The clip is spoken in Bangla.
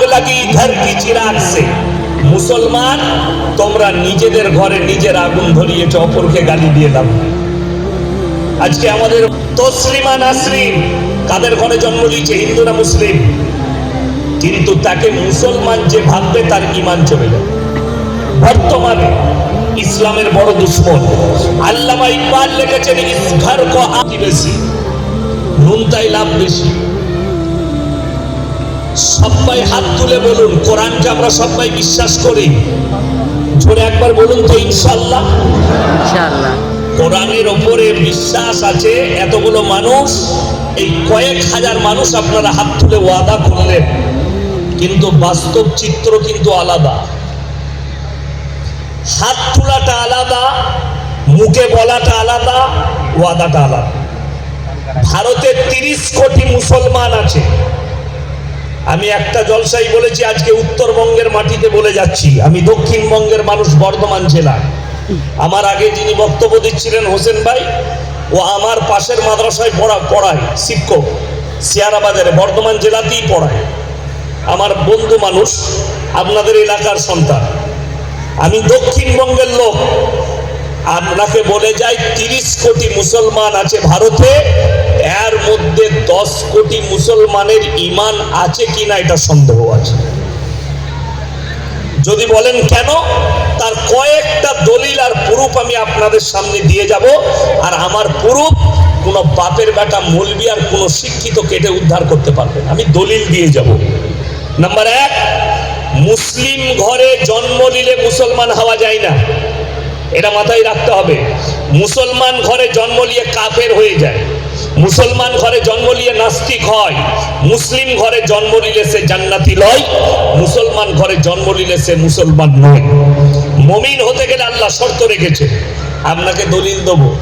लगी घर की चिराग से মুসলমান তোমরা নিজেদের ঘরে নিজের আগুন ধরিয়েছ অপরকে গালি দিয়ে দাও আজকে আমাদের তসলিমা নাসরিন কাদের ঘরে জন্ম নিয়েছে হিন্দু না মুসলিম কিন্তু তাকে মুসলমান যে ভাববে তার ইমান চলে যাবে বর্তমানে ইসলামের বড় দুশ্মন আল্লামা ইকবাল লিখেছেন ইস ঘর কো আতি বেশি নুনতাই লাভ বেশি সবাই হাত তুলে বলুন কোরআনকে আমরা সবাই বিশ্বাস করি। জোরে একবার বলুন তো ইনশাল্লাহ ইনশাআল্লাহ। কোরআনের ওপরে বিশ্বাস আছে এতগুলো মানুষ এই কয়েক হাজার মানুষ আপনারা হাত তুলে ওয়াদা করলেন। কিন্তু বাস্তব চিত্র কিন্তু আলাদা। হাত তোলাটা আলাদা মুখে বলাটা আলাদা ওয়াদাটা আলাদা। ভারতে তিরিশ কোটি মুসলমান আছে। আমি একটা জলসাই বলেছি, আজকে উত্তরবঙ্গের মাটিতে বলে যাচ্ছি। আমি দক্ষিণবঙ্গের মানুষ, বর্ধমান জেলা। আমার আগে যিনি বক্তব্য দিচ্ছিলেন হোসেন ভাই, ও আমার পাশের মাদ্রাসায় পড়া, পড়ায়, শিক্ষক সিয়ারাবাজারে বর্ধমান জেলাতেই পড়ায়। আমার বন্ধু মানুষ, আপনাদের এলাকার সন্তান। আমি দক্ষিণবঙ্গের লোক। আপনাকে বলে যাই, তিরিশ কোটি মুসলমান আছে ভারতে, এর মধ্যে দশ কোটি মুসলমানের ইমান আছে কিনা এটা সন্দেহ আছে। যদি বলেন কেন, তার কয়েকটা দলিল আর প্রুফ আমি আপনাদের সামনে দিয়ে যাব, আর আমার প্রুফ কোনো বাপের বেটা মলবি আর কোনো শিক্ষিত কেটে উদ্ধার করতে পারবে। আমি দলিল দিয়ে যাব। নাম্বার এক, মুসলিম ঘরে জন্ম নিলে মুসলমান হওয়া যায় না। এটা মাথায় রাখতে হবে। মুসলমান ঘরে জন্ম নিয়ে কাফের হয়ে যায়। মুসলমান ঘরে জন্ম নিয়ে নাস্তিক হয়। মুসলিম ঘরে জন্ম নিলে সে জান্নাতি লয়। মুসলমান ঘরে জন্ম নিলে সে মুসলমান নয়। মমিন হতে গেলে আল্লাহ শর্ত রেখেছে। আপনাকে দলিল দেবো।